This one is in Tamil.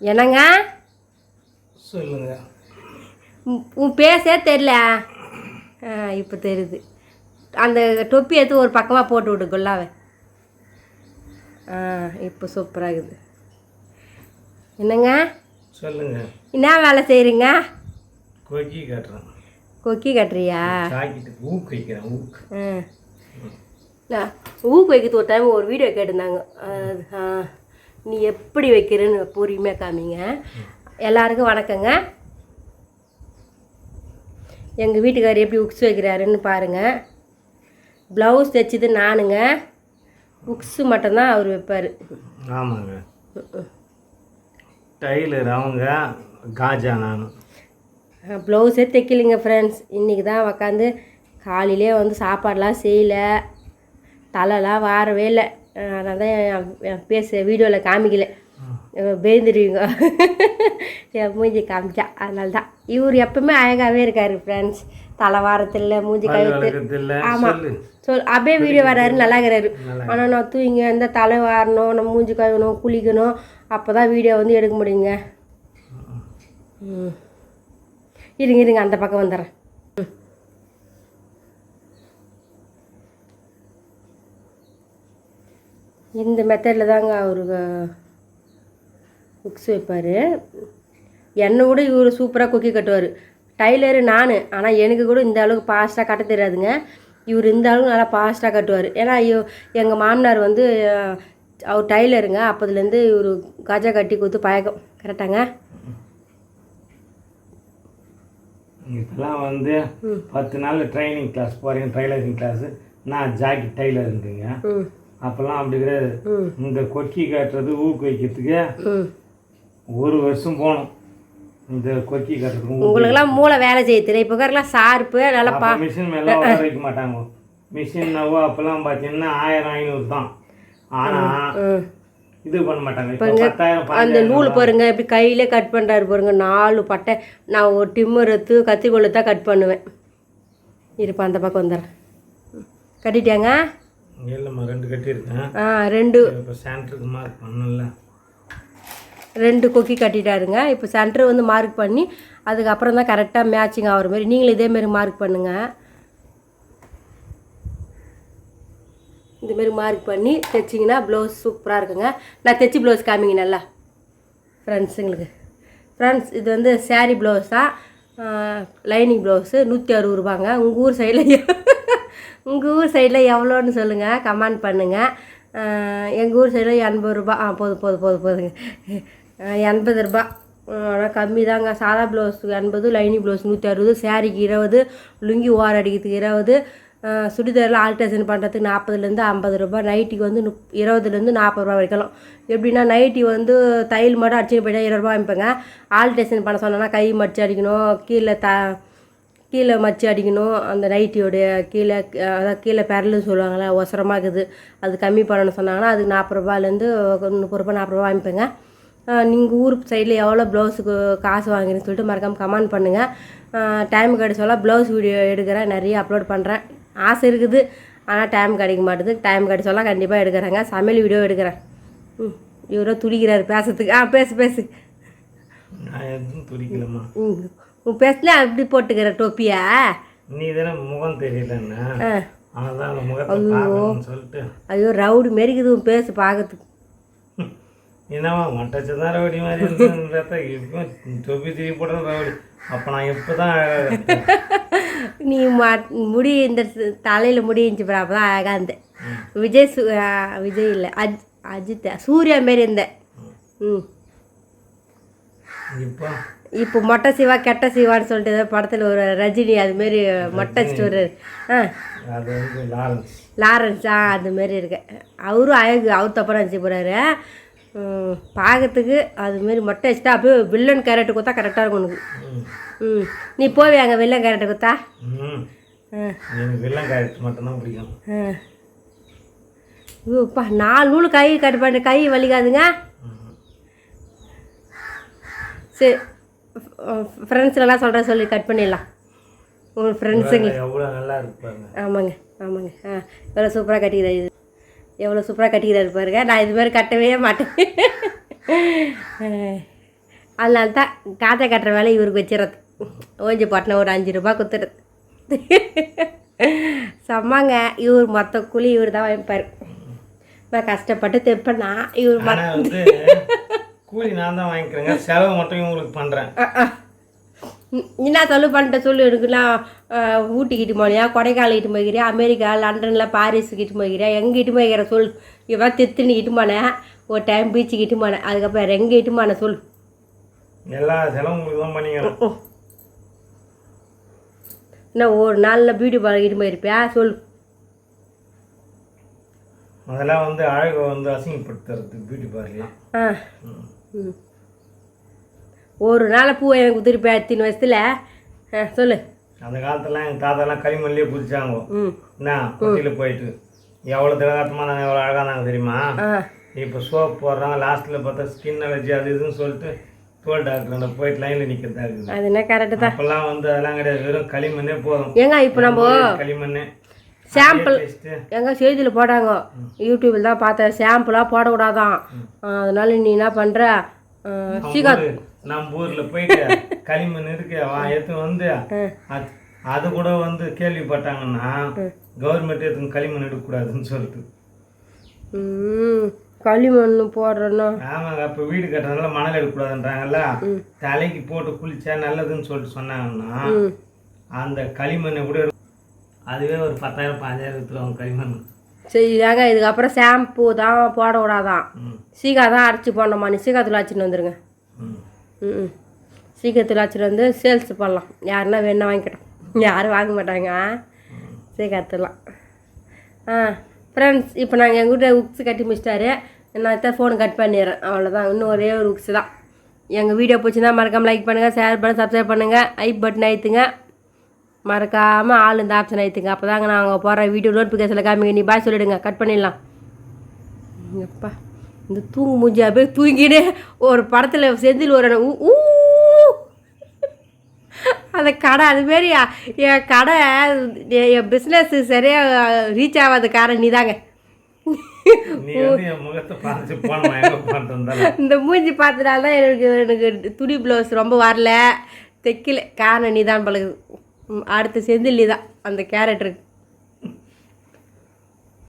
என்னங்க? சொல்லுங்க. உன் பேசே தெரில ஆ இப்போ தெரியுது. அந்த தொப்பி எடுத்து ஒரு பக்கமாக போட்டு விடு குல்லாவை. ஆ இப்போ சூப்பராக இருக்குது. என்னங்க? சொல்லுங்க. என்ன வேலை செய்கிறீங்க கொக்கி காட்டுறேன். கொக்கி கட்டுறியா? ஊக்கு வைக்கிறேன் ஊக்கு. ஊக்கு வைக்கிறது ஒரு டைம் ஒரு வீடியோ கேட்டிருந்தாங்க. நீ எப்படி வைக்கிறேன்னு பொறுமையாக காமிங்க. எல்லாருக்கும் வணக்கங்க. எங்கள் வீட்டுக்காரர் எப்படி உக்ஸ் வைக்கிறாருன்னு பாருங்கள் ப்ளவுஸ் தைச்சது நானுங்க. உக்ஸு மட்டும்தான் அவர் வைப்பார். ஆமாங்க. டைலர் அவங்க காஜா நான். ப்ளவுஸே தைக்கலைங்க ஃப்ரெண்ட்ஸ் இன்றைக்கி தான் உக்காந்து காலையிலே வந்து சாப்பாடெலாம் செய்யலை. தலைலாம் வாரவே இல்லை. அதனால தான் பேச வீடியோவில் காமிக்கல. பேந்துருவீங்க என் மூஞ்சி காமிச்சா. அதனால தான் இவர் எப்பவுமே அழகாகவே இருக்கார் ஃப்ரெண்ட்ஸ் தலை வாரத்தில் மூஞ்சி கழுத்து. ஆமாம் சொல் அப்படியே வீடியோ வராரு நல்லா இருக்கிறாரு ஆனால் நான் தூங்க இந்த தலை வாரணும் நம்ம மூஞ்சி கழுவணும் குளிக்கணும். அப்போ தான் வீடியோ வந்து எடுக்க முடியுங்க. ம். இருங்க இருங்க அந்த பக்கம் வந்துடுறேன். இந்த மெத்தடில் தாங்க அவருக்கு புக்ஸ் வைப்பார். என்னை விட இவர் சூப்பராக குக்கி கட்டுவார். டைலரு நான். ஆனால் எனக்கு கூட இந்த அளவுக்கு ஃபாஸ்ட்டாக கட்ட தெரியாதுங்க. இவர் இந்த அளவுக்கு நல்லா ஃபாஸ்ட்டாக கட்டுவார். ஏன்னா எங்கள் மாமனார் வந்து அவர் டைலருங்க அப்போதுலேருந்து இவர் கஜா கட்டி கொடுத்து பழக்கம். கரெக்டாங்க இப்போலாம் வந்து பத்து நாள் ட்ரைனிங் கிளாஸ் போகிறீங்க டைலரிங் கிளாஸ் நான் ஜாக்கெட் டைலருங்க ம். அப்போல்லாம் அப்படி கிடையாது. இந்த கொக்கி காட்டுறது ஊக்கு வைக்கிறதுக்கு ம். ஒரு வருஷம் போகணும். இந்த கொக்கி காட்டுறதுக்கு ஊக்கு உங்களுக்கெல்லாம் மூளை வேலை செய்ய தெரியும் இப்போ இருக்கிறலாம் சார்பு நல்லா பா மிஷின் மேலே வைக்க மாட்டாங்க. மிஷின்னாவோ அப்போல்லாம் பார்த்தீங்கன்னா ஆயிரம் ஐநூறு தான். ஆனால் இது பண்ண மாட்டாங்க. அந்த நூல் பாருங்க இப்படி கையிலே கட் பண்ணுறாரு பாருங்க நாலு பட்டை. நான் ஒரு டிம்மர் எடுத்து கத்திரிக்கோலை தான் கட் பண்ணுவேன். இருப்பா அந்த பக்கம் வந்துடுறேன். கட்டிட்டியாங்க? இல்லைம்மா ரெண்டு கட்டியிருக்கேன். ஆ ரெண்டு. இப்போ சென்டருக்கு மார்க் பண்ணல. ரெண்டு கொக்கி கட்டிட்டாருங்க. இப்போ சென்டர் வந்து மார்க் பண்ணி அதுக்கப்புறம் தான் கரெக்டாக மேட்சிங் ஆகிற மாதிரி. நீங்களும் இதேமாரி மார்க் பண்ணுங்கள் இதுமாரி மார்க் பண்ணி தைச்சிங்கன்னா ப்ளவுஸ் சூப்பராக இருக்குங்க. நான் தைச்சி ப்ளவுஸ் காமிங்க நல்லா. ஃப்ரெண்ட்ஸுங்களுக்கு ஃப்ரெண்ட்ஸ் இது வந்து saree ப்ளவுஸ் தான் லைனிங் ப்ளவுஸு நூற்றி அறுபது ரூபாங்க. உங்கள் ஊர் சைடில் உங்கள் ஊர் சைடில் எவ்வளோன்னு சொல்லுங்கள் கமெண்ட் பண்ணுங்கள் எங்கள் ஊர் சைடில் எண்பது ரூபா. ஆ போதும் போதும் போதும் போதுங்க. எண்பது ரூபா. ஆனால் கம்மி தாங்க. சாதா ப்ளவுஸுக்கு எண்பது லைனிங் ப்ளவுஸ் நூற்றி அறுபது சாரிக்கு இருபது லுங்கி ஓர் அடிக்கிறதுக்கு இருபது சுடிதாரில் ஆல்ட்ரேஷன் பண்ணுறதுக்கு நாற்பதுலேருந்து ஐம்பது ரூபாய் நைட்டிக்கு வந்து முப் இருபதுலேருந்து நாற்பது ரூபா வரைக்கும். எப்படின்னா நைட்டி வந்து தையல் மட்டும் அடிச்சுட்டு போயிட்டா இருபது ரூபா வாங்கிப்பேங்க. ஆல்ட்ரேஷன் பண்ண சொன்னோன்னா கை மடிச்சு அடிக்கணும். கீழே த கீழே மச்சு அடிக்கணும் அந்த நைட்டியோடைய கீழே அதாவது கீழே பெரலுன்னு சொல்லுவாங்கள்ல ஒசரமாக இருக்குது. அது கம்மி பண்ணணும்னு சொன்னாங்கன்னா அதுக்கு நாற்பது ரூபாயிலேருந்து முப்பது ரூபா நாற்பது ரூபா வாங்கிப்பேங்க. நீங்கள் ஊர் சைடில் எவ்வளோ ப்ளவுஸுக்கு காசு வாங்குறீங்கன்னு சொல்லிட்டு மறக்காமல் கமெண்ட் பண்ணுங்கள் டைம் கிடைச்சோல ப்ளவுஸ் வீடியோ எடுக்கிறேன் நிறைய அப்லோட் பண்ணுறேன் ஆசை இருக்குது ஆனால் டைம் கிடைக்க மாட்டுது. டைம் கிடைச்சோலாம் கண்டிப்பாக எடுக்கிறேங்க. சமையல் வீடியோ எடுக்கிறேன். ம் இவரோ துடிக்கிறாரு பேசுறதுக்கு. ஆ பேசு பேசு. நான் எதுவும் துடிக்கலம்மா. ம் உன் பேசல அப்படி போட்டுக்கிற டோப்பியா? நீ தானே முகம் தெரியலன்னா சொல்லிட்டு. ஐயோ ரவுடி மாரிக்குது உன் பேசு பார்க்கறதுக்கு. என்னவா மட்டச்சதான் ரவுடி மாதிரி தொப்பி திருப்பி போடுற ரவுடி. அப்போ நான் எப்போ தான் நீ முடி இந்த தலையில் முடி இருந்துச்சு பாரு அப்போ தான் அழகாக இருந்தேன் விஜய் சு விஜய் இல்லை அஜ் அஜித் சூர்யா மாரி இருந்தேன் ம். இப்போ? இப்போ மொட்டை சிவா கெட்ட சிவான்னு சொல்லிட்டு ஏதோ படத்தில் ஒரு ரஜினி அதுமாரி மொட்டை ஒரு ஆ. லாரன்ஸ். லாரன்ஸ் ஆ அது மாரி இருக்கு. அவரும் அழகு அவர் தப்பாக நினச்சி போகிறாரு பார்க்கறதுக்கு அதுமாரி மொட்டை வச்சுட்டா அப்படியே வில்லன் கேரட்டு கொடுத்தா கரெக்டாக இருக்கும் உனக்கு. ம். நீ போவே அங்கே வில்லன் கேரட்டு கொடுத்தா? வெள்ளம் காய்ச்சி மட்டும்தான் பிடிக்கும். ஐயோப்பா நாலு நூல் கை கட் பண்ண கை வலிக்காதுங்க. சரி. ஃப்ரெண்ட்ஸ்லாம் சொல்கிற சொல்லி கட் பண்ணிடலாம். உங்கள் ஃப்ரெண்ட்ஸுங்க எவ்வளோ நல்லா இருக்கு பாருங்க ஆமாங்க ஆமாங்க. ஆ எவ்வளோ சூப்பராக கட்டிக்கிறாரு இது. எவ்வளோ சூப்பராக கட்டிக்கிறாரு பாருங்க. நான் இது மாதிரி கட்டவே மாட்டேன். அதனால தான் காஜா கட்டுற வேலை இவருக்கு வச்சிடறது. ஓஞ்சி போட்டின ஒரு அஞ்சு ரூபா கொடுத்துறது செம்மாங்க. இவர் மொத்த கூலி இவர் தான் வாங்கிப்பார். நான் கஷ்டப்பட்டு தைப்பேன்னா இவர் வந்து கூலி நான் தான் வாங்கிக்கிறேங்க. செலவு மட்டும் இவங்களுக்கு பண்ணுறேன் என்ன சொல்லு பண்ணிட்ட சொல்லு எனக்குலாம் ஊட்டிக்கிட்டு போனியா கொடைக்கானல் கிட்டு போய்க்கிறியா அமெரிக்கா லண்டனில் பாரிஸ் கிட்டு போய்க்கிறியா எங்கே இட்டு போய்க்கிற சொல் இவன் தித்துன்னு இட்டு போனேன். ஒரு டைம் பீச்சுக்கு இட்டு போனேன். அதுக்கப்புறம் எங்கே இட்டு போனேன் சொல் எல்லா செலவும் உங்களுக்கு தான் பண்ணிக்கிறேன். என்ன ஒரு நாளில் பியூட்டி பார்லர் இட்டு போயிருப்பியா? சொல் அதெல்லாம் வந்து அழகை வந்து அசிங்கப்படுத்துறது பியூட்டி பார்லாம் ஆ. ஒரு நாள் பூவை எனக்கு குதிருப்பேன் எத்தனை ஆ சொல்லு. அந்த காலத்துலாம் எங்கள் தாத்தாலாம் களிமண்லேயே குதிச்சாங்க. என்ன குட்டியில் போயிட்டு. எவ்வளோ திடகாட்டமாக நாங்கள் எவ்வளோ அழகாக நாங்கள் தெரியுமா? இப்போ சோப் போடுறாங்க லாஸ்ட்டில் பார்த்தா ஸ்கின் அலர்ஜி அது இதுன்னு சொல்லிட்டு தோல் டாக்டர் போயிட்டு லைனில் நிற்கிறதா இருக்குது. அது என்ன கரெக்டு தான். அப்போல்லாம் வந்து அதெல்லாம் கிடையாது வெறும் களிமண்ணே போதும். ஏங்க இப்போ நம்ம களிமண்ணே. சாம்பிள் எங்க செய்தியில் போட்டாங்க. யூடியூப்பில் தான் பார்த்தேன். ஷாம்புலாம் போடக்கூடாதான். அதனால நீ என்ன பண்ணுற சீக்கா நம்ம ஊரில் போயிட்டு. களிமண் இருக்கு. எடுத்து வந்து அது- கூட வந்து கேள்விப்பட்டாங்கன்னா கவர்மெண்ட் எடுத்து களிமண் எடுக்கக்கூடாதுன்னு சொல்லிட்டு. களிமண் போடுறேன்னா. ஆமாங்க. அப்போ வீடு கட்டுறதுனால மணல் எடுக்கக்கூடாதுன்றாங்கல்ல. தலைக்கு போட்டு குளிச்சா நல்லதுன்னு சொல்லிட்டு சொன்னாங்கன்னா அந்த களிமண்ணை கூட அதுவே ஒரு பத்தாயிரம் பதினஞ்சாயிரம் எடுத்துருவாங்க களிமண் சரி ஏங்க இதுக்கப்புறம் ஷாம்பு தான் போடக்கூடாதான் ம். சீக்கா தான் அரைச்சி போடணுமா? நீ சீக்காத்தூள் அரைச்சிட்டு வந்துடுங்க ம். சீக்கிரத்தில் அரைச்சிட்டு வந்து சேல்ஸ் பண்ணலாம் யாருன்னா வேணா வாங்கிக்கிட்டோம் யாரும் வாங்க மாட்டாங்க. சீக்கிரத்துலாம் ஆ ஃப்ரெண்ட்ஸ் இப்போ நாங்கள் எங்கள் வீட்டில் உக்ஸ் கட்டி முடிச்சிட்டாரு. நான் தான் ஃபோன் கட் பண்ணிடுறேன். அவ்வளோதான் இன்னும் ஒரே ஒரு உக்ஸ் தான். எங்கள் வீடியோ பிடிச்சிருந்தா மறக்காமல் லைக் பண்ணுங்கள் ஷேர் பண்ணி சப்ஸ்கிரைப் பண்ணுங்கள் ஐ பட்டன் அழுத்துங்க. மறக்காமல் ஆள் இந்த ஆப்ஷன் அழுத்துங்க அப்போ தாங்க நாங்கள் போகிற வீடியோ நோட்டிஃபிகேஷனில் காமிங்க. நீ பாய் சொல்லிவிடுங்க கட் பண்ணிடலாம். எப்பா இந்த தூங்கு மூஞ்சி அப்படியே தூங்கினே ஒரு படத்தில் செந்தில் ஒரு ஊ. அந்த கடை அதுமாரி என் கடை என் பிஸ்னஸ் சரியாக ரீச் ஆகாத காரணம் நீ இருந்தாலும் இந்த மூஞ்சி பார்த்தனால தான் எனக்கு எனக்கு துணி ப்ளவுஸ் ரொம்ப வரல. தைக்கல. காரணம் நீதான் பழகுது. அடுத்த செந்தில் தான் அந்த கேரக்டருக்கு.